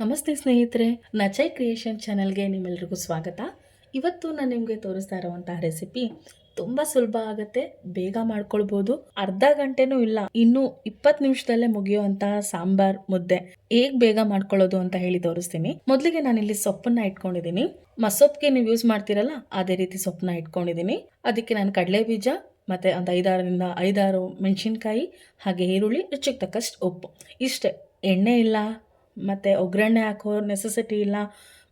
ನಮಸ್ತೆ ಸ್ನೇಹಿತರೆ, ನಚೈ ಕ್ರಿಯೇಷನ್ ಚಾನಲ್ಗೆ ನಿಮ್ಮೆಲ್ರಿಗೂ ಸ್ವಾಗತ. ಇವತ್ತು ನಾನು ನಿಮಗೆ ತೋರಿಸ್ತಾ ಇರುವಂತಹ ರೆಸಿಪಿ ತುಂಬ ಸುಲಭ ಆಗುತ್ತೆ, ಬೇಗ ಮಾಡ್ಕೊಳ್ಬೋದು. ಅರ್ಧ ಗಂಟೆನೂ ಇಲ್ಲ, ಇನ್ನು ಇಪ್ಪತ್ತು ನಿಮಿಷದಲ್ಲೇ ಮುಗಿಯುವಂತಹ ಸಾಂಬಾರ್ ಮುದ್ದೆ. ಹೇಗ್ ಬೇಗ ಮಾಡ್ಕೊಳ್ಳೋದು ಅಂತ ಹೇಳಿ ತೋರಿಸ್ತೀನಿ. ಮೊದಲಿಗೆ ನಾನು ಇಲ್ಲಿ ಸೊಪ್ಪನ್ನ ಇಟ್ಕೊಂಡಿದ್ದೀನಿ. ಮಸೊಪ್ಪಿಗೆ ನೀವು ಯೂಸ್ ಮಾಡ್ತೀರಲ್ಲ, ಅದೇ ರೀತಿ ಸೊಪ್ಪನ್ನ ಇಟ್ಕೊಂಡಿದ್ದೀನಿ. ಅದಕ್ಕೆ ನಾನು ಕಡಲೆ ಬೀಜ, ಮತ್ತು ಒಂದು ಐದಾರರಿಂದ ಐದಾರು ಮೆಣಸಿನ್ಕಾಯಿ, ಹಾಗೆ ಈರುಳ್ಳಿ, ರುಚಿಗೆ ತಕ್ಕಷ್ಟು ಉಪ್ಪು. ಇಷ್ಟೇ, ಎಣ್ಣೆ ಇಲ್ಲ ಮತ್ತು ಒಗ್ಗರಣೆ ಹಾಕೋ ನೆಸೆಸಿಟಿ ಇಲ್ಲ.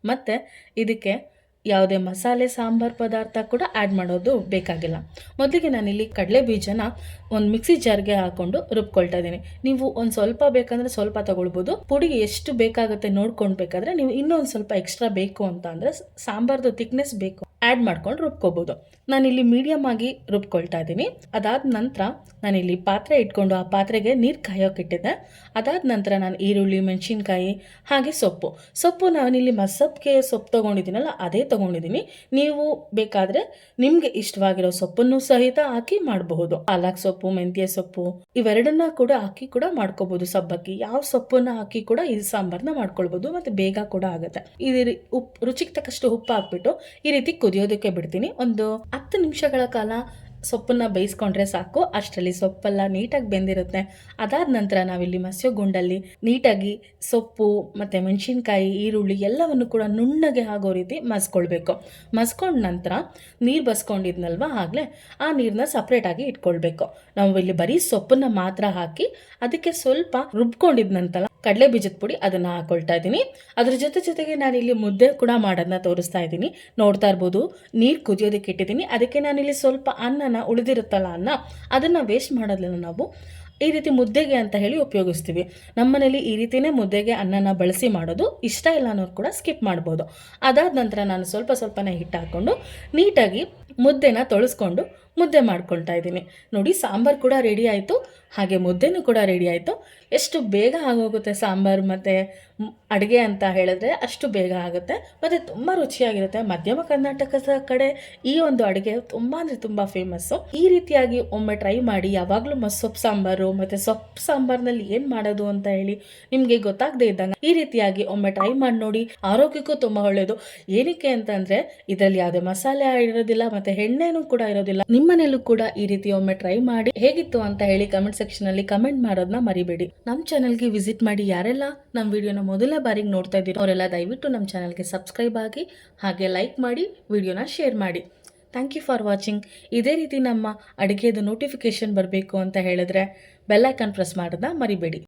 ಮತ್ತು ಇದಕ್ಕೆ ಯಾವುದೇ ಮಸಾಲೆ, ಸಾಂಬಾರ್ ಪದಾರ್ಥ ಕೂಡ ಆ್ಯಡ್ ಮಾಡೋದು ಬೇಕಾಗಿಲ್ಲ. ಮೊದಲಿಗೆ ನಾನಿಲ್ಲಿ ಕಡಲೆ ಬೀಜನ ಒಂದು ಮಿಕ್ಸಿ ಜಾರ್ಗೆ ಹಾಕ್ಕೊಂಡು ರುಬ್ಕೊಳ್ತಾ ಇದ್ದೀನಿ. ನೀವು ಒಂದು ಸ್ವಲ್ಪ ಬೇಕಂದರೆ ಸ್ವಲ್ಪ ತಗೊಳ್ಬೋದು. ಪುಡಿ ಎಷ್ಟು ಬೇಕಾಗುತ್ತೆ ನೋಡ್ಕೊಳ್ಬೇಕಾದ್ರೆ ಬೇಕಾದರೆ ನೀವು ಇನ್ನೊಂದು ಸ್ವಲ್ಪ ಎಕ್ಸ್ಟ್ರಾ ಬೇಕು ಅಂತ ಅಂದರೆ ಸಾಂಬಾರ್ದು ಥಿಕ್ನೆಸ್ ಬೇಕು. ಆ್ಯಡ್ ಮಾಡ್ಕೊಂಡು ರುಬ್ಕೋಬೋದು. ನಾನಿಲ್ಲಿ ಮೀಡಿಯಮ್ ಆಗಿ ರುಬ್ಕೊಳ್ತಾ ಇದ್ದೀನಿ. ಅದಾದ ನಂತರ ನಾನಿಲ್ಲಿ ಪಾತ್ರೆ ಇಟ್ಕೊಂಡು ಆ ಪಾತ್ರೆಗೆ ನೀರು ಕಾಯೋಕೆ ಇಟ್ಟಿದ್ದೆ. ಅದಾದ ನಂತರ ನಾನು ಈರುಳ್ಳಿ, ಮೆಣಸಿನ್ಕಾಯಿ, ಹಾಗೆ ಸೊಪ್ಪು. ಸೊಪ್ಪು ನಾನಿಲ್ಲಿ ಮಸಬ್ಗೆ ಸೊಪ್ಪು ತೊಗೊಂಡಿದ್ದೀನಲ್ಲ, ಅದೇ ತೊಗೊಂಡಿದ್ದೀನಿ. ನೀವು ಬೇಕಾದರೆ ನಿಮಗೆ ಇಷ್ಟವಾಗಿರೋ ಸೊಪ್ಪನ್ನು ಸಹಿತ ಹಾಕಿ ಮಾಡಬಹುದು. ಪಾಲಕ್ ಸೊಪ್ಪು, ಮೆಂತ್ಯ ಸೊಪ್ಪು, ಇವೆರಡನ್ನ ಕೂಡ ಹಾಕಿ ಕೂಡ ಮಾಡ್ಕೋಬಹುದು ಸಬ್ಬಕ್ಕಿ, ಯಾವ ಸೊಪ್ಪನ್ನ ಹಾಕಿ ಕೂಡ ಈ ಸಾಂಬಾರ್ನ ಮಾಡ್ಕೊಳ್ಬೋದು. ಮತ್ತೆ ಬೇಗ ಕೂಡ ಆಗುತ್ತೆ. ಇದು ಉಪ್ಪು ರುಚಿಗೆ ತಕ್ಕಷ್ಟು ಉಪ್ಪು ಹಾಕ್ಬಿಟ್ಟು ಈ ರೀತಿ ಕುದಿಯೋದಕ್ಕೆ ಬಿಡ್ತೀನಿ. ಒಂದು ಹತ್ತು ನಿಮಿಷಗಳ ಕಾಲ ಸೊಪ್ಪನ್ನ ಬೇಯಿಸ್ಕೊಂಡ್ರೆ ಸಾಕು. ಅಷ್ಟರಲ್ಲಿ ಸೊಪ್ಪೆಲ್ಲ ನೀಟಾಗಿ ಬೆಂದಿರುತ್ತೆ. ಅದಾದ ನಂತರ ನಾವಿಲ್ಲಿ ಮಸ್ಯೋ ಗುಂಡಲ್ಲಿ ನೀಟಾಗಿ ಸೊಪ್ಪು ಮತ್ತು ಮೆಣಸಿನ್ಕಾಯಿ, ಈರುಳ್ಳಿ ಎಲ್ಲವನ್ನು ಕೂಡ ನುಣ್ಣಗೆ ಆಗೋ ರೀತಿ ಮಸ್ಕೊಳ್ಬೇಕು. ಮಸ್ಕೊಂಡ ನಂತರ ನೀರು ಬಸ್ಕೊಂಡಿದ್ನಲ್ವ? ಆಗಲೇ ಆ ನೀರನ್ನ ಸಪ್ರೇಟಾಗಿ ಇಟ್ಕೊಳ್ಬೇಕು. ನಾವು ಇಲ್ಲಿ ಬರೀ ಸೊಪ್ಪನ್ನ ಮಾತ್ರ ಹಾಕಿ ಅದಕ್ಕೆ ಸ್ವಲ್ಪ ರುಬ್ಕೊಂಡಿದ್ನಂತಲ್ಲ ಕಡಲೆ ಬೀಜದ ಪುಡಿ ಅದನ್ನು ಹಾಕೊಳ್ತಾ ಇದ್ದೀನಿ. ಅದ್ರ ಜೊತೆ ಜೊತೆಗೆ ನಾನು ಇಲ್ಲಿ ಮುದ್ದೆ ಕೂಡ ಮಾಡೋದನ್ನ ತೋರಿಸ್ತಾ ಇದ್ದೀನಿ. ನೋಡ್ತಾ ಇರ್ಬೋದು, ನೀರು ಕುದಿಯೋದಕ್ಕೆ ಇಟ್ಟಿದ್ದೀನಿ. ಅದಕ್ಕೆ ನಾನಿಲ್ಲಿ ಸ್ವಲ್ಪ ಅನ್ನನ ಉಳಿದಿರುತ್ತಲ್ಲ ಅನ್ನ, ಅದನ್ನು ವೇಸ್ಟ್ ಮಾಡೋದಿಲ್ಲ ನಾವು ಈ ರೀತಿ ಮುದ್ದೆಗೆ ಅಂತ ಹೇಳಿ ಉಪಯೋಗಿಸ್ತೀವಿ. ನಮ್ಮನೇಲಿ ಈ ರೀತಿಯೇ ಮುದ್ದೆಗೆ ಅನ್ನನ ಬಳಸಿ ಮಾಡೋದು ಇಷ್ಟ ಇಲ್ಲ ಅನ್ನೋರು ಕೂಡ ಸ್ಕಿಪ್ ಮಾಡ್ಬೋದು. ಅದಾದ ನಂತರ ನಾನು ಸ್ವಲ್ಪ ಸ್ವಲ್ಪನೇ ಹಿಟ್ಟು ಹಾಕ್ಕೊಂಡು ನೀಟಾಗಿ ಮುದ್ದೆನ ತೊಳಸ್ಕೊಂಡು ಮುದ್ದೆ ಮಾಡ್ಕೊಳ್ತಾ ಇದ್ದೀನಿ. ನೋಡಿ, ಸಾಂಬಾರು ಕೂಡ ರೆಡಿ ಆಯಿತು. ಹಾಗೆ ಮುದ್ದೆನೂ ಕೂಡ ರೆಡಿ ಆಯಿತು. ಎಷ್ಟು ಬೇಗ ಆಗೋಗುತ್ತೆ ಸಾಂಬಾರು ಮತ್ತು ಅಡುಗೆ ಅಂತ ಹೇಳಿದ್ರೆ ಅಷ್ಟು ಬೇಗ ಆಗುತ್ತೆ. ಮತ್ತು ತುಂಬ ರುಚಿಯಾಗಿರುತ್ತೆ. ಮಧ್ಯಮ ಕರ್ನಾಟಕದ ಕಡೆ ಈ ಒಂದು ಅಡುಗೆ ತುಂಬ ಅಂದರೆ ತುಂಬ ಫೇಮಸ್ಸು ಈ ರೀತಿಯಾಗಿ ಒಮ್ಮೆ ಟ್ರೈ ಮಾಡಿ ಯಾವಾಗಲೂ ಮಸ್ಸೊಪ್ಪು ಸಾಂಬಾರು ಮತ್ತು ಸೊಪ್ಪು ಸಾಂಬಾರ್ನಲ್ಲಿ ಏನು ಮಾಡೋದು ಅಂತ ಹೇಳಿ ನಿಮಗೆ ಗೊತ್ತಾಗದೇ ಇದ್ದಾಗ ಈ ರೀತಿಯಾಗಿ ಒಮ್ಮೆ ಟ್ರೈ ಮಾಡಿ ನೋಡಿ. ಆರೋಗ್ಯಕ್ಕೂ ತುಂಬ ಒಳ್ಳೆಯದು ಏನಕ್ಕೆ ಅಂತಂದರೆ ಇದರಲ್ಲಿ ಯಾವುದೇ ಮಸಾಲೆ ಇರೋದಿಲ್ಲ, ಮತ್ತು ಎಣ್ಣೆನೂ ಕೂಡ ಇರೋದಿಲ್ಲ. ನಿಮ್ಮನೇಲೂ ಕೂಡ ಈ ರೀತಿ ಒಮ್ಮೆ ಟ್ರೈ ಮಾಡಿ ಹೇಗಿತ್ತು ಅಂತ ಹೇಳಿ ಕಮೆಂಟ್ ಸೆಕ್ಷನ್ ಅಲ್ಲಿ ಕಮೆಂಟ್ ಮಾಡೋದನ್ನ ಮರಿಬೇಡಿ. ನಮ್ಮ ಚಾನಲ್ಗೆ ವಿಸಿಟ್ ಮಾಡಿ ಯಾರೆಲ್ಲ ನಮ್ಮ ವಿಡಿಯೋನ ಮೊದಲ ಬಾರಿಗೆ ನೋಡ್ತಾ ಇದ್ದೀರೋ ಅವರೆಲ್ಲ ದಯವಿಟ್ಟು ನಮ್ಮ ಚಾನಲ್ಗೆ ಸಬ್ಸ್ಕ್ರೈಬ್ ಆಗಿ ಹಾಗೆ ಲೈಕ್ ಮಾಡಿ ವಿಡಿಯೋನ ಶೇರ್ ಮಾಡಿ. ಥ್ಯಾಂಕ್ ಯು ಫಾರ್ ವಾಚಿಂಗ್ ಇದೇ ರೀತಿ ನಮ್ಮ ಅಡುಗೆದು ನೋಟಿಫಿಕೇಶನ್ ಬರಬೇಕು ಅಂತ ಹೇಳಿದ್ರೆ ಬೆಲ್ಲೈಕನ್ ಪ್ರೆಸ್ ಮಾಡೋದನ್ನ ಮರಿಬೇಡಿ.